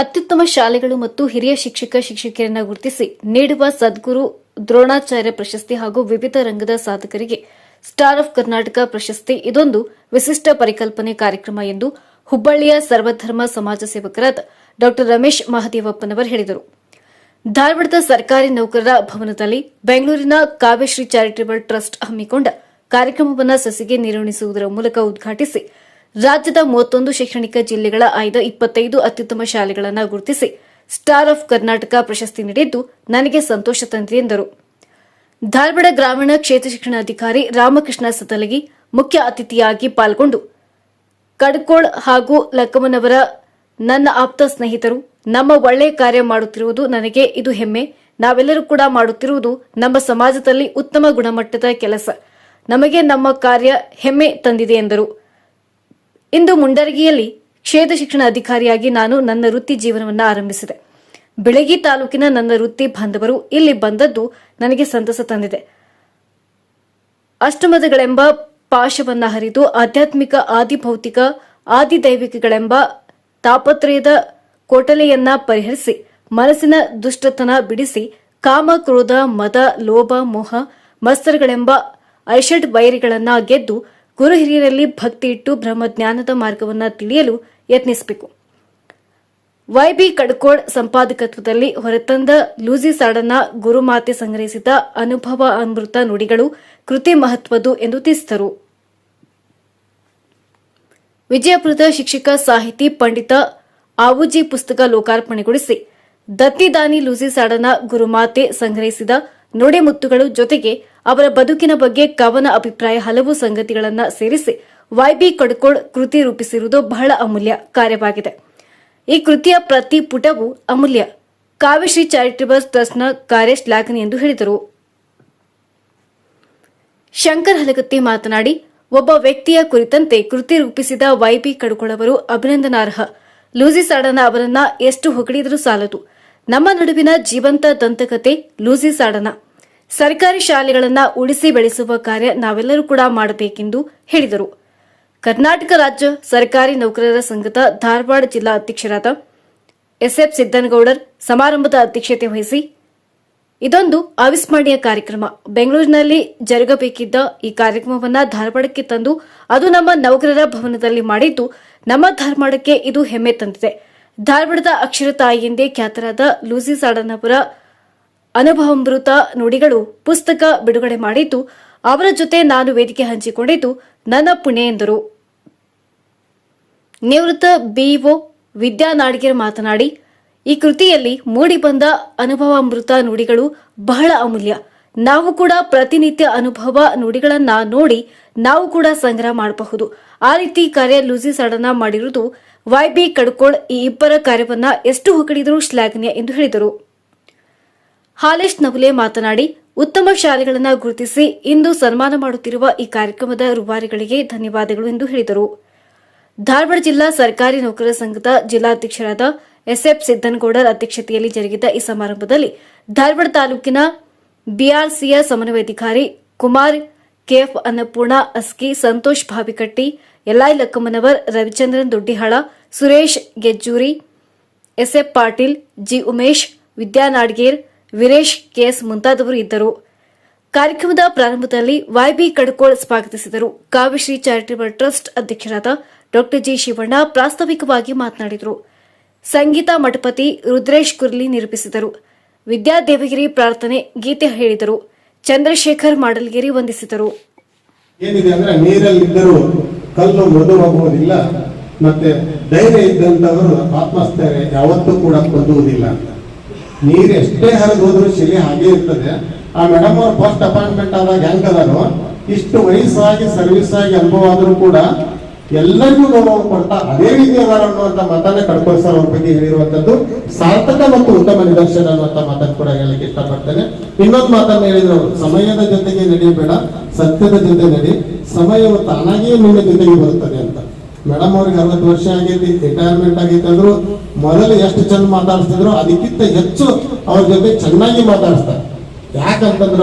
ಅತ್ಯುತ್ತಮ ಶಾಲೆಗಳು ಮತ್ತು ಹಿರಿಯ ಶಿಕ್ಷಕ ಶಿಕ್ಷಕಿಯರನ್ನು ಗುರುತಿಸಿ ನೀಡುವ ಸದ್ಗುರು ದ್ರೋಣಾಚಾರ್ಯ ಪ್ರಶಸ್ತಿ ಹಾಗೂ ವಿವಿಧ ರಂಗದ ಸಾಧಕರಿಗೆ ಸ್ಟಾರ್ ಆಫ್ ಕರ್ನಾಟಕ ಪ್ರಶಸ್ತಿ. ಇದೊಂದು ವಿಶಿಷ್ಟ ಪರಿಕಲ್ಪನೆ ಕಾರ್ಯಕ್ರಮ ಎಂದು ಹುಬ್ಬಳ್ಳಿಯ ಸರ್ವಧರ್ಮ ಸಮಾಜ ಸೇವಕರಾದ ಡಾ. ರಮೇಶ್ ಮಹದೇವಪ್ಪನವರು ಹೇಳಿದರು. ಧಾರವಾಡದ ಸರ್ಕಾರಿ ನೌಕರರ ಭವನದಲ್ಲಿ ಬೆಂಗಳೂರಿನ ಕಾವ್ಯಶ್ರೀ ಚಾರಿಟೇಬಲ್ ಟ್ರಸ್ಟ್ ಹಮ್ಮಿಕೊಂಡ ಕಾರ್ಯಕ್ರಮವನ್ನು ಸಸಿಗೆ ನೀರುಣಿಸುವುದರ ಮೂಲಕ ಉದ್ಘಾಟಿಸಿ ರಾಜ್ಯದ ಮೂವತ್ತೊಂದು ಶೈಕ್ಷಣಿಕ ಜಿಲ್ಲೆಗಳ ಆಯ್ದ ಇಪ್ಪತ್ತೈದು ಅತ್ಯುತ್ತಮ ಶಾಲೆಗಳನ್ನು ಗುರುತಿಸಿ ಸ್ಟಾರ್ ಆಫ್ ಕರ್ನಾಟಕ ಪ್ರಶಸ್ತಿ ನೀಡಿದ್ದು ನನಗೆ ಸಂತೋಷ ತಂದಿದೆ ಎಂದರು. ಧಾರವಾಡ ಗ್ರಾಮೀಣ ಕ್ಷೇತ್ರ ಶಿಕ್ಷಣಾಧಿಕಾರಿ ರಾಮಕೃಷ್ಣ ಸತಲಗಿ ಮುಖ್ಯ ಅತಿಥಿಯಾಗಿ ಪಾಲ್ಗೊಂಡು ಕಡ್ಕೋಳ್ ಹಾಗೂ ಲಕ್ಕಮ್ಮನವರ ನನ್ನ ಆಪ್ತ ಸ್ನೇಹಿತರು, ನಮ್ಮ ಒಳ್ಳೆಯ ಕಾರ್ಯ ಮಾಡುತ್ತಿರುವುದು ನನಗೆ ಇದು ಹೆಮ್ಮೆ. ನಾವೆಲ್ಲರೂ ಕೂಡ ಮಾಡುತ್ತಿರುವುದು ನಮ್ಮ ಸಮಾಜದಲ್ಲಿ ಉತ್ತಮ ಗುಣಮಟ್ಟದ ಕೆಲಸ. ನಮಗೆ ನಮ್ಮ ಕಾರ್ಯ ಹೆಮ್ಮೆ ತಂದಿದೆ ಎಂದರು. ಇಂದು ಮುಂಡರಗಿಯಲ್ಲಿ ಕ್ಷೇತ್ರ ಶಿಕ್ಷಣ ಅಧಿಕಾರಿಯಾಗಿ ನಾನು ನನ್ನ ವೃತ್ತಿ ಜೀವನವನ್ನು ಆರಂಭಿಸಿದೆ. ಬೆಳಗಿ ತಾಲೂಕಿನ ನನ್ನ ವೃತ್ತಿ ಬಾಂಧವರು ಇಲ್ಲಿ ಬಂದದ್ದು ನನಗೆ ಸಂತಸ ತಂದಿದೆ. ಅಷ್ಟಮದಗಳೆಂಬ ಪಾಶವನ್ನ ಹರಿದು ಆಧ್ಯಾತ್ಮಿಕ, ಆದಿಭೌತಿಕ, ಆದಿದೈವಿಕಗಳೆಂಬ ತಾಪತ್ರಯದ ಕೋಟಲೆಯನ್ನ ಪರಿಹರಿಸಿ ಮನಸ್ಸಿನ ದುಷ್ಟತನ ಬಿಡಿಸಿ ಕಾಮ, ಕ್ರೋಧ, ಮದ, ಲೋಭ, ಮೋಹ ಮತ್ಸರಗಳೆಂಬ ಐಷಡ್ ವೈರಿಗಳನ್ನ ಗೆದ್ದು ಗುರು ಹಿರಿಯರಲ್ಲಿ ಭಕ್ತಿ ಇಟ್ಟು ಬ್ರಹ್ಮಜ್ಞಾನದ ಮಾರ್ಗವನ್ನ ತಿಳಿಯಲು ಯತ್ನಿಸಬೇಕು. ವೈ ಬಿ ಕಡ್ಕೋಡ್ ಸಂಪಾದಕತ್ವದಲ್ಲಿ ಹೊರತಂದ ಲೂಸಿ ಸಾಡನ್ನ ಗುರುಮಾತೆ ಸಂಗ್ರಹಿಸಿದ ಅನುಭವ ಅಮೃತ ನುಡಿಗಳು ಕೃತಿ ಮಹತ್ವದ್ದು ಎಂದು ತಿಳಿಸಿದರು. ವಿಜಯಪುರದ ಶಿಕ್ಷಕ ಸಾಹಿತಿ ಪಂಡಿತ ಆವುಜಿ ಪುಸ್ತಕ ಲೋಕಾರ್ಪಣೆಗೊಳಿಸಿ ದತ್ತಿದಾನಿ ಲೂಸಿ ಸಾಡನ ಗುರುಮಾತೆ ಸಂಗ್ರಹಿಸಿದ ನುಡಿಮುತ್ತುಗಳು ಜೊತೆಗೆ ಅವರ ಬದುಕಿನ ಬಗ್ಗೆ ಕವನ ಅಭಿಪ್ರಾಯ ಹಲವು ಸಂಗತಿಗಳನ್ನು ಸೇರಿಸಿ ವೈಬಿ ಕಡ್ಕೋಡ್ ಕೃತಿ ರೂಪಿಸಿರುವುದು ಬಹಳ ಅಮೂಲ್ಯ ಕಾರ್ಯವಾಗಿದೆ. ಈ ಕೃತಿಯ ಪ್ರತಿ ಪುಟವು ಅಮೂಲ್ಯ. ಕಾವ್ಯಶ್ರೀ ಚಾರಿಟೇಬಲ್ ಟ್ರಸ್ಟ್ನ ಕಾರ್ಯ ಶ್ಲಾಘನೆ ಎಂದು ಹೇಳಿದರು. ಶಂಕರ್ ಹಲಗತ್ತಿ ಮಾತನಾಡಿ, ಒಬ್ಬ ವ್ಯಕ್ತಿಯ ಕುರಿತಂತೆ ಕೃತಿ ರೂಪಿಸಿದ ವೈಬಿ ಕಡ್ಕೊಳವರು ಅಭಿನಂದನಾರ್ಹ. ಲೂಸಿ ಸಾಡನ ಅವರನ್ನ ಎಷ್ಟು ಹೊಗಳಿದರೂ ಸಾಲದು. ನಮ್ಮ ನಡುವಿನ ಜೀವಂತ ದಂತಕತೆ ಲೂಸಿ ಸಾಡನ. ಸರ್ಕಾರಿ ಶಾಲೆಗಳನ್ನು ಉಳಿಸಿ ಬೆಳೆಸುವ ಕಾರ್ಯ ನಾವೆಲ್ಲರೂ ಕೂಡ ಮಾಡಬೇಕೆಂದು ಹೇಳಿದರು. ಕರ್ನಾಟಕ ರಾಜ್ಯ ಸರ್ಕಾರಿ ನೌಕರರ ಸಂಘದ ಧಾರವಾಡ ಜಿಲ್ಲಾ ಅಧ್ಯಕ್ಷರಾದ ಎಸ್ಎಫ್ ಸಿದ್ದನಗೌಡರ್ ಸಮಾರಂಭದ ಅಧ್ಯಕ್ಷತೆ ವಹಿಸಿ ಇದೊಂದು ಅವಿಸ್ಮರಣೀಯ ಕಾರ್ಯಕ್ರಮ. ಬೆಂಗಳೂರಿನಲ್ಲಿ ಜರುಗಬೇಕಿದ್ದ ಈ ಕಾರ್ಯಕ್ರಮವನ್ನು ಧಾರವಾಡಕ್ಕೆ ತಂದು ಅದು ನಮ್ಮ ನೌಕರರ ಭವನದಲ್ಲಿ ಮಾಡಿದ್ದು ನಮ್ಮ ಧಾರವಾಡಕ್ಕೆ ಇದು ಹೆಮ್ಮೆ ತಂದಿದೆ. ಧಾರವಾಡದ ಅಕ್ಷರ ತಾಯಿ ಎಂದೇ ಖ್ಯಾತರಾದ ಲೂಸಿ ಸಾಡನಪುರ ಅನುಭವಾಮೃತ ನುಡಿಗಳು ಪುಸ್ತಕ ಬಿಡುಗಡೆ ಮಾಡಿದ್ದು, ಅವರ ಜೊತೆ ನಾನು ವೇದಿಕೆ ಹಂಚಿಕೊಂಡಿದ್ದು ನನ್ನ ಪುಣ್ಯ ಎಂದರು. ನಿವೃತ್ತ ಬಿಇಒ ವಿದ್ಯಾ ನಾಡಿಗೇರ್ ಮಾತನಾಡಿ, ಈ ಕೃತಿಯಲ್ಲಿ ಮೂಡಿಬಂದ ಅನುಭವಾಮೃತ ನುಡಿಗಳು ಬಹಳ ಅಮೂಲ್ಯ. ನಾವು ಕೂಡ ಪ್ರತಿನಿತ್ಯ ಅನುಭವ ನುಡಿಗಳನ್ನ ನೋಡಿ ನಾವು ಕೂಡ ಸಂಗ್ರಹ ಮಾಡಬಹುದು. ಆ ರೀತಿ ಕಾರ್ಯ ಲೂಸಿ ಸಡನ ಮಾಡಿರುವುದು ವೈಬಿ ಕಡ್ಕೋಳ್ ಈ ಇಬ್ಬರ ಕಾರ್ಯವನ್ನ ಎಷ್ಟು ಹೊಗಳಿದರೂ ಶ್ಲಾಘನೀಯ ಎಂದು ಹೇಳಿದರು. ಹಾಲೇಶ್ ನವುಲೆ ಮಾತನಾಡಿ, ಉತ್ತಮ ಶಾಲೆಗಳನ್ನು ಗುರುತಿಸಿ ಇಂದು ಸನ್ಮಾನ ಮಾಡುತ್ತಿರುವ ಈ ಕಾರ್ಯಕ್ರಮದ ರೂವಾರಿಗಳಿಗೆ ಧನ್ಯವಾದಗಳು ಎಂದು ಹೇಳಿದರು. ಧಾರವಾಡ ಜಿಲ್ಲಾ ಸರ್ಕಾರಿ ನೌಕರರ ಸಂಘದ ಜಿಲ್ಲಾಧ್ಯಕ್ಷರಾದ ಎಸ್ಎಫ್ ಸಿದ್ದನಗೌಡರ್ ಅಧ್ಯಕ್ಷತೆಯಲ್ಲಿ ಜರುಗಿದ ಈ ಸಮಾರಂಭದಲ್ಲಿ ಧಾರವಾಡ ತಾಲೂಕಿನ ಬಿಆರ್ಸಿಯ ಸಮನ್ವಯಾಧಿಕಾರಿ Kumar, KF Annapurna, Aski, Santosh Bhavikatti LI Lakkammanavar, Ravichandran Doddihala, Suresh Gejjuri, SF Patil, G Umesh, Vidya Nadger Veeresh KS ಮುಂತಾದವರು ಇದ್ದರು. ಕಾರ್ಯಕ್ರಮದ ಪ್ರಾರಂಭದಲ್ಲಿ ವೈಬಿ ಕಡ್ಕೋಳ್ ಸ್ವಾಗತಿಸಿದರು. ಕಾವ್ಯಶ್ರೀ ಚಾರಿಟೇಬಲ್ ಟ್ರಸ್ಟ್ ಅಧ್ಯಕ್ಷರಾದ ಡಾಕ್ಟರ್ ಜಿ ಶಿವಣ್ಣ ಪ್ರಾಸ್ತಾವಿಕವಾಗಿ ಮಾತನಾಡಿದರು. ಸಂಗೀತ ಮಠಪತಿ ರುದ್ರೇಶ್ ಕುರ್ಲಿ ನಿರೂಪಿಸಿದರು. ವಿದ್ಯಾದೇವಗಿರಿ ಪ್ರಾರ್ಥನೆ ಗೀತೆ ಹೇಳಿದರು. ಚಂದ್ರಶೇಖರ್ ಮಾಡಲ್ಗಿರಿ ವಂದಿಸಿದರು. ಏನಿದೆ ಅಂದ್ರೆ ನೀರಲ್ಲಿದ್ದರೂ ಕಲ್ಲು ಮೃದುವಾಗುವುದಿಲ್ಲ, ಮತ್ತೆ ಧೈರ್ಯ ಇದ್ದಂತವರು ಆತ್ಮಸ್ಥೈರ್ಯ ಯಾವತ್ತೂ ಕೂಡ ಕೊಂದುವುದಿಲ್ಲ ನೀರು ಎಷ್ಟೇ ಹರಿದು ಹೋದ್ರು ಶಿಲೆ ಹಾಗೆ ಇರ್ತದೆ. ಆ ಮೇಡಮ್ ಅವ್ರು ಫಸ್ಟ್ ಅಪಾಯಿಂಟ್ಮೆಂಟ್ ಆದಾಗ ಹೆಂಗದಾರು ಇಷ್ಟು ವಯಸ್ಸಾಗಿ ಸರ್ವಿಸ್ ಆಗಿ, ಅನುಭವ ಆದ್ರೂ ಕೂಡ ಎಲ್ಲರಿಗೂ ಗೌರವ ಕೊಡ್ತಾ ಅದೇ ರೀತಿ ಅದಾರ ಅನ್ನುವಂತ ಮಾತನ್ನ ಕಡ್ಕೊಳ್ ಸರ್ ಅವ್ರ ಬಗ್ಗೆ ಹೇಳಿರುವಂತದ್ದು ಸಾರ್ಥಕ ಮತ್ತು ಉತ್ತಮ ನಿದರ್ಶನ ಅನ್ನುವಂತ ಮಾತನ್ನು ಕೂಡ ಹೇಳಕ್ಕೆ ಇಷ್ಟಪಡ್ತೇನೆ. ಇನ್ನೊಂದು ಮಾತನ್ನ ಹೇಳಿದ್ರು ಸಮಯದ ಜೊತೆಗೆ ನಡೆಯಬೇಡ ಸತ್ಯದ ಜೊತೆ ನಡಿ. ಸಮಯವು ತಾನಾಗಿಯೇ ನಿನ್ನ ಜೊತೆಗೆ ಬರುತ್ತದೆ ಅಂತ. ಮೇಡಮ್ ಅವ್ರಿಗೆ ಅರವತ್ತು ವರ್ಷ ಆಗೈತಿ ರಿಟೈರ್ಮೆಂಟ್ ಆಗೈತಿ ಅಂದ್ರು ಮೊದಲು ಎಷ್ಟು ಚಂದ ಮಾತಾಡಿಸ್ತಿದ್ರು, ಅದಕ್ಕಿಂತ ಹೆಚ್ಚು ಅವ್ರ ಜೊತೆ ಚೆನ್ನಾಗಿ ಮಾತಾಡಿಸ್ತಾರೆ. ಯಾಕಂತಂದ್ರೆ